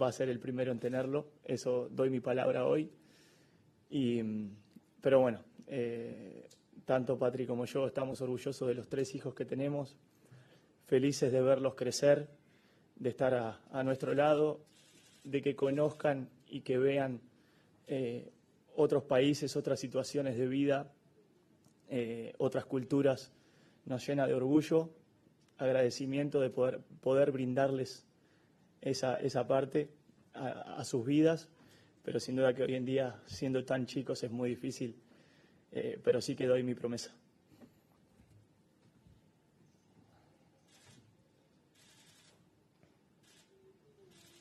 va a ser el primero en tenerlo. Eso doy mi palabra hoy. Y, pero bueno, eh, tanto Patri como yo estamos orgullosos de los tres hijos que tenemos, felices de verlos crecer, de estar a, a nuestro lado, de que conozcan y que vean eh, otros países, otras situaciones de vida, eh, otras culturas, nos llena de orgullo, agradecimiento de poder, poder brindarles esa, esa parte a, a sus vidas, pero sin duda que hoy en día, siendo tan chicos, es muy difícil, eh, pero sí que doy mi promesa.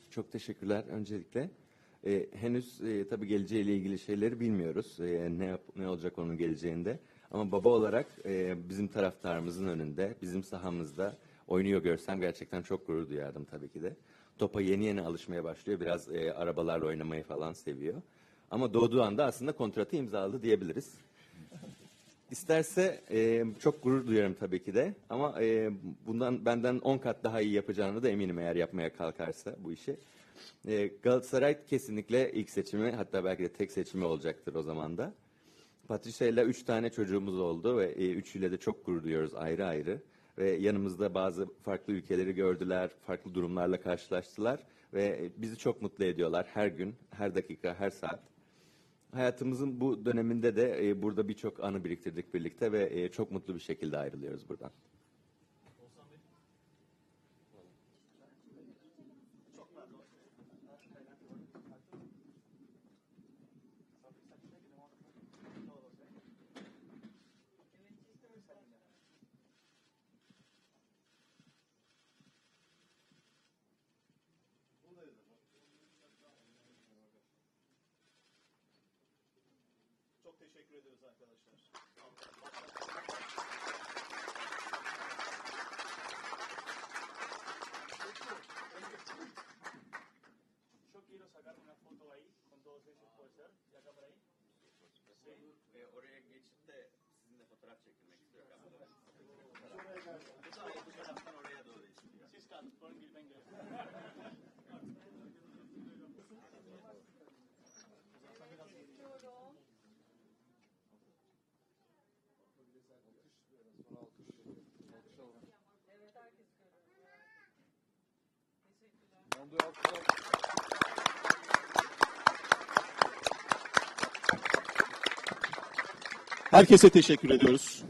Çok teşekkürler öncelikle. Ee, henüz e, tabii geleceğiyle ilgili şeyleri bilmiyoruz. Ee, ne yap, ne olacak onun geleceğinde. Ama baba olarak e, bizim taraftarımızın önünde, bizim sahamızda oynuyor görsem gerçekten çok gurur duyardım tabii ki de. Topa yeni yeni alışmaya başlıyor. Biraz e, arabalarla oynamayı falan seviyor. Ama doğduğu anda aslında kontratı imzaladı diyebiliriz. İsterse e, çok gurur duyarım tabii ki de. Ama e, bundan benden 10 kat daha iyi yapacağını da eminim eğer yapmaya kalkarsa bu işi. E, Galatasaray kesinlikle ilk seçimi hatta belki de tek seçimi olacaktır o zaman da. Patricia ile üç tane çocuğumuz oldu ve e, üçüyle de çok gurur duyuyoruz ayrı ayrı. Ve yanımızda bazı farklı ülkeleri gördüler, farklı durumlarla karşılaştılar ve e, bizi çok mutlu ediyorlar her gün, her dakika, her saat. Hayatımızın bu döneminde de e, burada birçok anı biriktirdik birlikte ve e, çok mutlu bir şekilde ayrılıyoruz buradan. Teşekkür ediyoruz arkadaşlar. Yo quiero sacar una foto ahí con todos ellos, ¿puede ser? ¿Y acá por ahí? oraya geçip de sizinle fotoğraf çekilmek istiyor Bu taraftan oraya doğru istiyor. Siz kan, con bir venga. Herkese teşekkür ediyoruz.